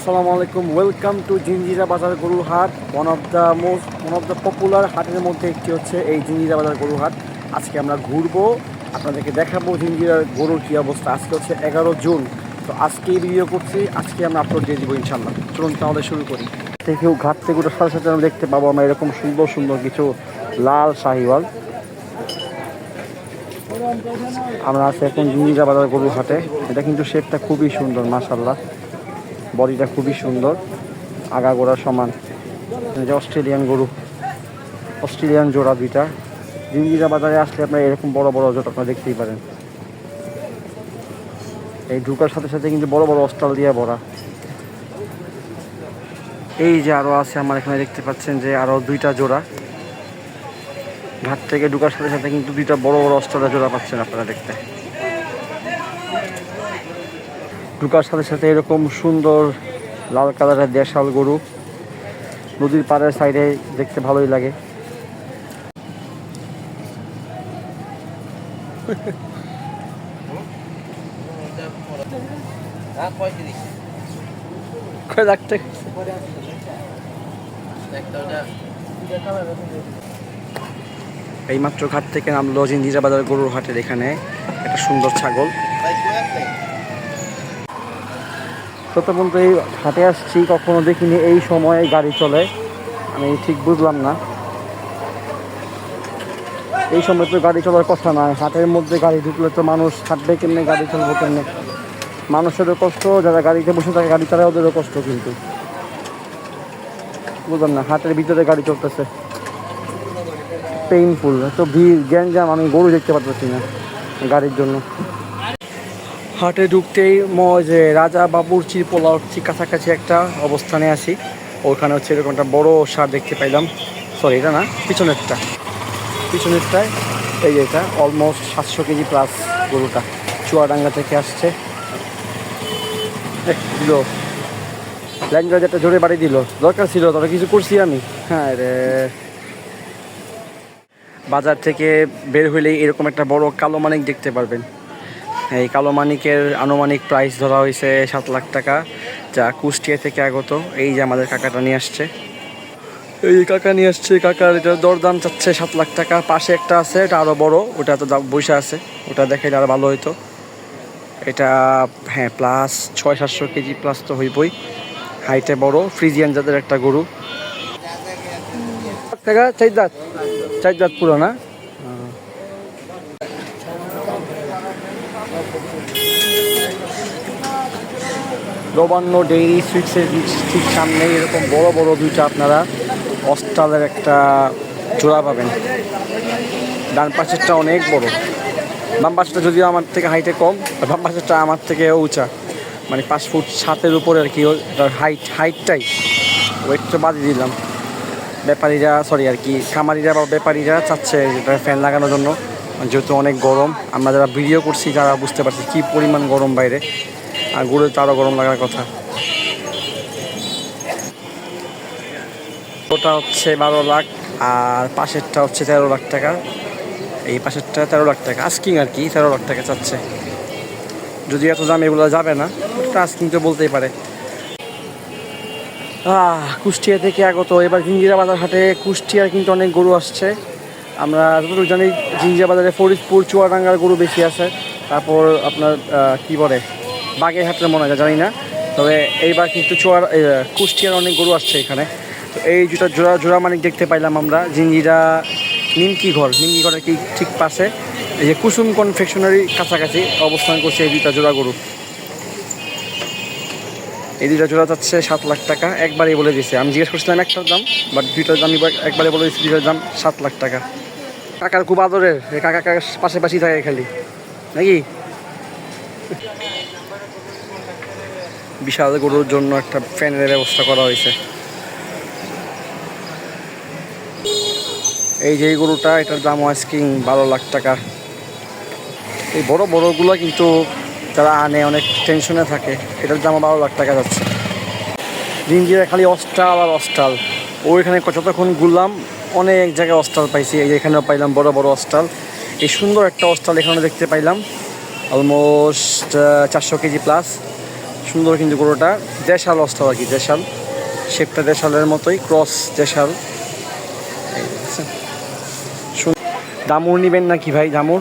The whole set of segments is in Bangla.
আসসালামু আলাইকুম। ওয়েলকাম টু জিঞ্জিরা বাজার গরুর হাট one of the most one of the popular হাটের মধ্যে একটি হচ্ছে এই জিঞ্জিরা বাজার গরুর হাট। আজকে আমরা ঘুরবো, আপনাদেরকে দেখাবো জিঞ্জিরার গরুর কী অবস্থা। আজকে হচ্ছে এগারো জুন। তো আজকেই ভিডিও করছি, আজকে আমরা আপলোড দিয়ে দিব ইনশাল্লাহ চলুন তাহলে শুরু করি। থেকেও ঘাট থেকে ওটার সাথে সাথে আমরা দেখতে পাবো আমরা এরকম সুন্দর সুন্দর কিছু লাল শাহিওয়াল। আমরা আছি এখন জিঞ্জিরা বাজার গরুর হাটে। এটা কিন্তু শেপটা খুবই সুন্দর মাশাল্লাহ বডিটা খুবই সুন্দর আগা গোড়া সমান যে অস্ট্রেলিয়ান গরু, অস্ট্রেলিয়ান জোড়া দুইটা। জিঞ্জিরা বাজারে আসলে আপনারা এরকম বড় বড় জোট আপনারা দেখতেই পারেন। এই ঢুকার সাথে সাথে কিন্তু বড় বড় অস্ট্রাল দিয়ে ভরা। এই যে আরও আছে, আমার এখানে দেখতে পাচ্ছেন যে আরও দুইটা জোড়া। ঘাট থেকে ঢুকার সাথে সাথে কিন্তু দুইটা বড় বড় অস্ট্রালা জোড়া পাচ্ছেন আপনারা দেখতে। ঢুকার সাথে সাথে এরকম সুন্দর লাল কালারের দেশাল গরু নদীর পাড়ের সাইডে দেখতে ভালোই লাগে। এইমাত্র ঘাট থেকে নামলো জিঞ্জিরা বাজার গরুর হাটের এখানে। একটা সুন্দর ছাগল। সত্য বলতে এই হাটে আসছি, কখনো দেখিনি, এই সময়ে গাড়ি চলে। আমি ঠিক বুঝলাম না। এই সময় তো গাড়ি চলার কথা নয়, হাটের মধ্যে গাড়ি ঢুকলে তো মানুষ হাঁটবে কেমনে, গাড়ি চলবো কেমনে? মানুষেরও কষ্ট, যারা গাড়িতে বসে থাকে, গাড়ি চালায়, ওদেরও কষ্ট কিন্তু। বুঝলাম না, হাটের ভিতরে গাড়ি চলতেছে। পেইনফুল এত ভিড়, গ্যাঞ্জাম, আমি গরু দেখতে পারতেছি না গাড়ির জন্য। হাটে ঢুকতেই যে রাজা বাবুর চিরপোলা ঠিক কাছাকাছি একটা অবস্থানে আছি। ওখানে হচ্ছে এরকম একটা বড় সার দেখতে পাইলাম। সরি এটা না, পিছনেরটা। পিছনেরটায় এই যে এটা অলমোস্ট সাতশো কেজি প্লাস গরুটা চুয়াডাঙ্গা থেকে আসছে। দিল। ল্যান্ডার যেটা জোরে বাড়ি দিল। দরকার ছিল, তবে কিছু করছি আমি। হ্যাঁ রে। বাজার থেকে বের হইলেই এরকম একটা বড় কালো মানিক দেখতে পারবেন। এই কালো মানিকের আনুমানিক প্রাইস ধরা হয়েছে সাত লাখ টাকা, যা কুষ্টিয়া থেকে আগত। এই যে আমাদের কাকাটা নিয়ে আসছে। এই কাকা নিয়ে আসছে, কাকার এটা দরদাম চাচ্ছে সাত লাখ টাকা। পাশে একটা আছে, এটা আরও বড়, ওটা তো বসে আছে। ওটা দেখাইলে আরও ভালো হতো এটা হ্যাঁ প্লাস ছয় সাতশো কেজি প্লাস তো হইবই। হাইটে বড় ফ্রিজিয়ান জাতের একটা গরু। টাকা চার দাঁত চার দাঁত পুরো না? নবান্ন ডেইরি সুইটসের ঠিক সামনে এরকম বড় বড় দুইটা আপনারা অস্ট্রালের একটা জোড়া পাবেন। ডান পাশেরটা অনেক বড়। বাম পাশেরটা যদিও আমার থেকে হাইটে কম বাম পাশেরটা আমার থেকে উঁচা। মানে পাঁচ ফুট সাতের উপরে আর কি হাইট হাইটটাই ওয়েটটা বাদ দিলাম। ব্যাপারীরা সরি আর কি, খামারিরা বা ব্যাপারীরা চাচ্ছে ফ্যান লাগানোর জন্য। যেহেতু অনেক গরম, আমরা যারা ভিডিও করছি যারা বুঝতে পারছি কী পরিমাণ গরম বাইরে। আর গুড়ে তো আরও গরম লাগার কথা। ওটা হচ্ছে বারো লাখ, আর পাশেরটা হচ্ছে তেরো লাখ টাকা। এই পাশেরটা তেরো লাখ টাকা। আস্কিং আর কি, তেরো লাখ টাকা চাচ্ছে। যদি এত দাম, এগুলো যাবে না। আস্কিং তো বলতেই পারে। কুষ্টিয়া থেকে আগত, এবার জিঞ্জিরা বাজার হাটে কুষ্টিয়ার কিন্তু অনেক গরু আসছে। আমরা যতটুকু জানি জিঞ্জিরা বাজারে ফরিদপুর, চুয়াডাঙ্গার গরু বেশি আছে। তারপর আপনার কি বলে? বাগেরহাটের মনে হয়, জানি না। তবে এইবার কিন্তু চোয়ার কুষ্টিয়ার অনেক গরু আসছে এখানে। তো এই দুটা জোড়া জোড়া মানিক দেখতে পাইলাম আমরা। জিঞ্জিরা নিমকি ঘর, নিমকি ঘরের কি ঠিক পাশে। এই যে কুসুম কনফেকশনারি কাছাকাছি অবস্থান করছে এই দুইটা জোড়া গরু। এই দুইটা জোড়া যাচ্ছে সাত লাখ টাকা, একবারই বলে দিয়েছে আমি জিজ্ঞেস করছিলাম একটার দাম বাট দুইটার দাম একবারে বলে দিচ্ছি দুইটার দাম সাত লাখ টাকা। কাকার খুব আদরের কাকা কাকার পাশে পাশেই থাকে খালি। নাকি? বিশাল গরুর জন্য একটা ফ্যানের ব্যবস্থা করা হয়েছে। এই যে গরুটা, এটার দাম আইসক্রিম বারো লাখ টাকা। এই বড় বড়গুলো কিন্তু তারা আনে, অনেক টেনশনে থাকে, এটার দাম বারো লাখ টাকা যাচ্ছে। জিঞ্জিরা খালি অস্ট্রাল আর অস্ট্রাল ওইখানে যতক্ষণ ঘুরলাম, অনেক জায়গায় অস্ট্রাল পাইছি। এই এখানেও পাইলাম বড় বড় অস্ট্রাল এই সুন্দর একটা অস্ট্রাল এখানে দেখতে পাইলাম। অলমোস্ট চারশো কেজি প্লাস সুন্দর কিন্তু গরুটা। দেশাল অস্টাল আর কি, দেশাল। শেপটা দেশালের মতোই ক্রস দেশাল। দামুর নিবেন নাকি ভাই দামুর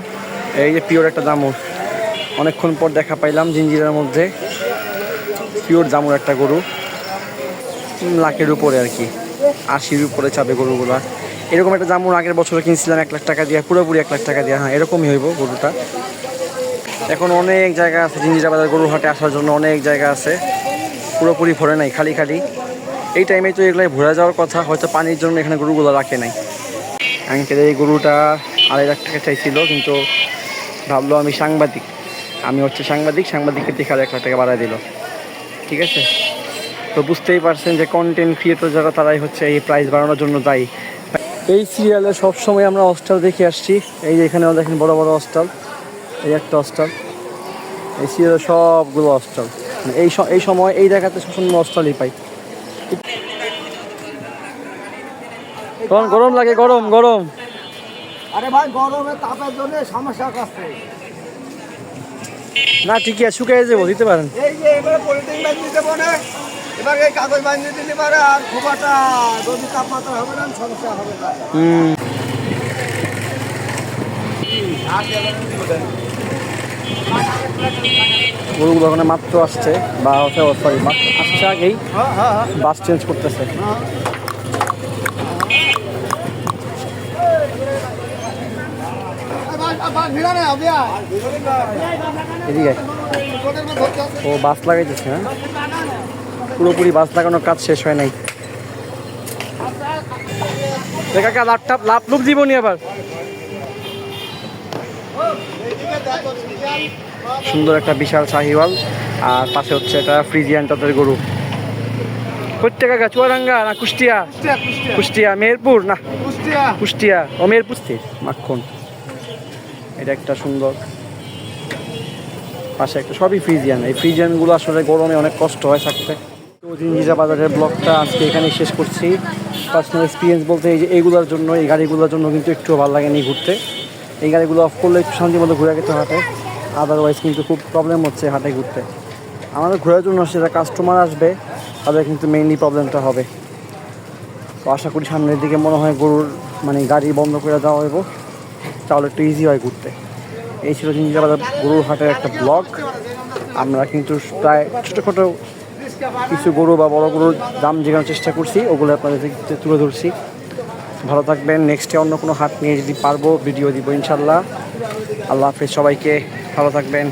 এই যে পিওর একটা দামুর অনেকক্ষণ পর দেখা পাইলাম জিঞ্জিরার মধ্যে। পিওর দামুর একটা গরু। লাখের উপরে আর কি। আশির উপরে চাবে গরুগুলা। এরকম একটা জামুর আগের বছরে কিনছিলাম এক লাখ টাকা দিয়ে, পুরোপুরি এক লাখ টাকা দিয়ে। হ্যাঁ এরকমই হইব গরুটা। এখন অনেক জায়গা আছে জিঞ্জিরা বাজার গরু হাটে আসার জন্য অনেক জায়গা আছে। পুরোপুরি ভরে নাই, খালি খালি। এই টাইমে তো এগুলাই ভরে যাওয়ার কথা, হয়তো পানির জন্য এখানে গরুগুলো রাখে নাই। আঙ্কেল, এই গরুটা আড়াই লাখ টাকা চাইছিল, কিন্তু ভাবলো আমি সাংবাদিক। আমি হচ্ছে সাংবাদিক সাংবাদিকের দেখে আর এক লাখ টাকা বাড়ায় দিল। ঠিক আছে? তো বুঝতেই পারছেন যে কন্টেন্ট ক্রিয়েটর যারা, তারাই হচ্ছে এই প্রাইস বাড়ানোর জন্য দায়ী। এই সিরিয়ালে সবসময় আমরা হস্টাল দেখে আসছি। এই যে এখানেও দেখেন বড় বড় হস্টাল এই একটা হস্টাল এই সিরিয়ালে সবগুলো হস্টাল মানে এই এই সময় এই জায়গাতে সবসময় হস্টালই পাই। গরম গরম লাগে গরম গরম। আরে ভাই গরমে তাপের জন্য সমস্যা করছে। না ঠিকই আছে শুকিয়ে যাব দিতে পারেন। এই যে এবারে পলিথিন বাঁধিয়ে দিতে পারে এবার এই কাগজ বাঁধিয়ে দিতে পারে আর খোপাটা যদি তাপমাত্রা হবে না সমস্যা হবে না। হুম। গরুগুলো ওখানে মাত্র আসছে, বা সরি আসছে আগেই। বাস চেঞ্জ করতেছে। ও বাস লাগাইতেছে হ্যাঁ? পুরোপুরি বাস লাগানোর কাজ শেষ হয় নাই। এ কাকা ল্যাপটপ লাভ লুপ জীবনী আবার? সুন্দর একটা বিশাল শাহিওয়াল আর পাশে হচ্ছে এটা ফ্রিজিয়ান তাদের গরু। কোথা কাকা চুয়াডাঙ্গা না কুষ্টিয়া? কুষ্টিয়া মেহেরপুর না? কুষ্টিয়া। ও মেহেরপুর মাখন। এটা একটা সুন্দর। পাশে একটা সবই ফ্রিজিয়ান। এই ফ্রিজিয়ানগুলো আসলে গরমে অনেক কষ্ট হয় থাকতে। তো জিঞ্জিরা বাজারের ব্লগটা আজকে এখানে শেষ করছি। পার্সোনাল এক্সপিরিয়েন্স বলতে এই যে এইগুলোর জন্য এই গাড়িগুলোর জন্য কিন্তু একটু ভালো লাগেনি ঘুরতে। এই গাড়িগুলো অফ করলে একটু শান্তি মতো ঘুরে গেতে হাটে। আদারওয়াইজ কিন্তু খুব প্রবলেম হচ্ছে হাটে ঘুরতে। আমাদের ঘোরার জন্য সেটা কাস্টমার আসবে, তাদের কিন্তু মেইনলি প্রবলেমটা হবে। তো আশা করি সামনের দিকে মনে হয় গরুর মানে গাড়ি বন্ধ করে দেওয়া হইব। তাহলে একটু ইজি হয় ঘুরতে। এই ছিল জিঞ্জিরাবাজার গরুর হাটের একটা ব্লগ আমরা কিন্তু প্রায় ছোটোখাটো কিছু গরু বা বড় গরুর দাম যেখানে চেষ্টা করছি, ওগুলো আপনাদের তুলে ধরছি। ভালো থাকবেন। নেক্সটে অন্য কোনো হাট নিয়ে যদি পারব ভিডিও দিব ইনশাল্লাহ। আল্লাহ হাফিজ সবাইকে, ভালো থাকবেন।